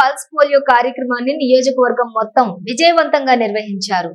Pulse polio కార్యక్రమాన్ని నియోజకవర్గం మొత్తం విజయవంతంగా నిర్వహించారు.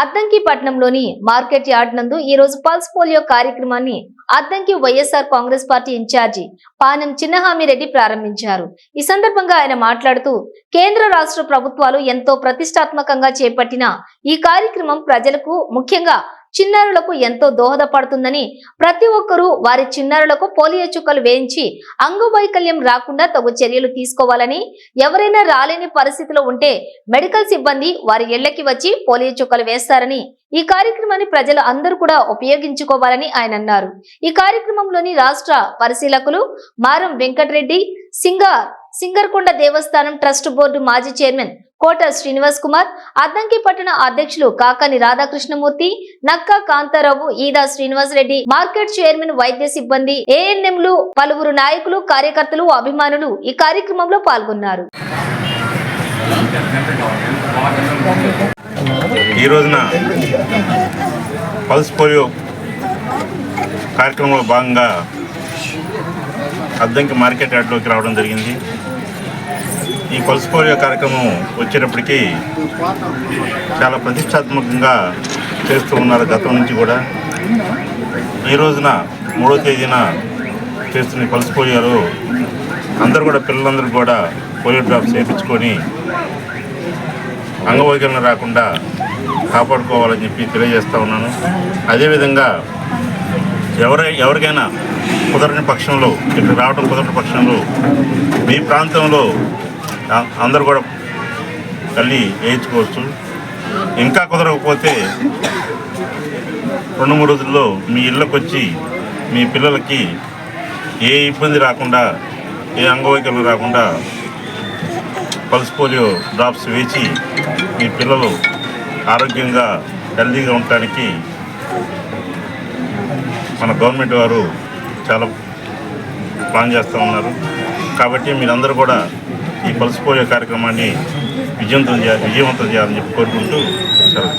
అద్దంకి పట్టణంలోని మార్కెట్ యార్డ్ నందు ఈ రోజు పల్స్ పోలియో కార్యక్రమాన్ని అద్దంకి వైఎస్ఆర్ కాంగ్రెస్ పార్టీ ఇన్ఛార్జి పానం చిన్నహామిరెడ్డి ప్రారంభించారు. ఈ సందర్భంగా ఆయన మాట్లాడుతూ కేంద్ర రాష్ట్ర ప్రభుత్వాలు ఎంతో ప్రతిష్టాత్మకంగా చేపట్టిన ఈ కార్యక్రమం ప్రజలకు ముఖ్యంగా చిన్నారులకు ఎంతో దోహదపడుతుందని ప్రతి ఒక్కరూ వారి చిన్నారులకు పోలియో చుక్కలు వేయించి అంగవైకల్యం రాకుండా తగు చర్యలు తీసుకోవాలని ఎవరైనా రాలేని పరిస్థితిలో ఉంటే మెడికల్ సిబ్బంది వారి ఇళ్ళకి వచ్చి పోలియో చుక్కలు వేస్తారని ఈ కార్యక్రమాన్ని ప్రజలు అందరూ కూడా ఉపయోగించుకోవాలని ఆయన అన్నారు. ఈ కార్యక్రమంలోని రాష్ట్ర పరిశీలకులు మారం వెంకటరెడ్డి సింగార్ సింగర్కొండ దేవస్థానం ట్రస్ట్ బోర్డు మాజీ చైర్మన్ కోట శ్రీనివాస్ కుమార్ అద్దంకి పట్టణ అధ్యక్షులు కాకాని రాధాకృష్ణమూర్తి నక్కా కాంతారావు ఈదా శ్రీనివాస్ రెడ్డి మార్కెట్ చైర్మన్ వైద్య సిబ్బంది ఏఎన్ఎంలు పలువురు నాయకులు కార్యకర్తలు అభిమానులు ఈ కార్యక్రమంలో పాల్గొన్నారు. ఈ రోజున పల్స్ పోలియో కార్యక్రమంలో భాగంగా అద్దంకి మార్కెట్ యార్డ్లోకి రావడం జరిగింది. ఈ పల్స్ పోలియో కార్యక్రమం వచ్చేటప్పటికీ చాలా ప్రతిష్టాత్మకంగా చేస్తూ ఉన్నారు గతం నుంచి కూడా. ఈ రోజున మూడో తేదీన చేస్తున్న ఈ పల్స్ పోలియోలో అందరూ కూడా పిల్లలందరూ కూడా పోలియో డ్రాప్స్ వేయించుకొని అంగవైకల్యం రాకుండా కాపాడుకోవాలని చెప్పి తెలియజేస్తూ ఉన్నాను. అదేవిధంగా ఎవరై ఎవరికైనా కుదరని పక్షంలో ఇక్కడ రావడం కుదరని పక్షంలో మీ ప్రాంతంలో అందరు అందరూ కూడా వెళ్ళి వేయించుకోవచ్చు. ఇంకా కుదరకపోతే రెండు మూడు రోజుల్లో మీ ఇళ్ళకు వచ్చి మీ పిల్లలకి ఏ ఇబ్బంది రాకుండా ఏ అంగవైకల్యం రాకుండా పల్స్ పోలియో డ్రాప్స్ వేసి మీ పిల్లలు ఆరోగ్యంగా హెల్దీగా ఉండటానికి మన గవర్నమెంట్ వారు చాలా ప్లాన్ చేస్తూ ఉన్నారు. కాబట్టి మీరందరూ కూడా ఈ పల్స్ పోయే కార్యక్రమాన్ని విజయవంతం చేయాలి విజయవంతం చేయాలని చెప్పి కోరుకుంటూ సెలవు.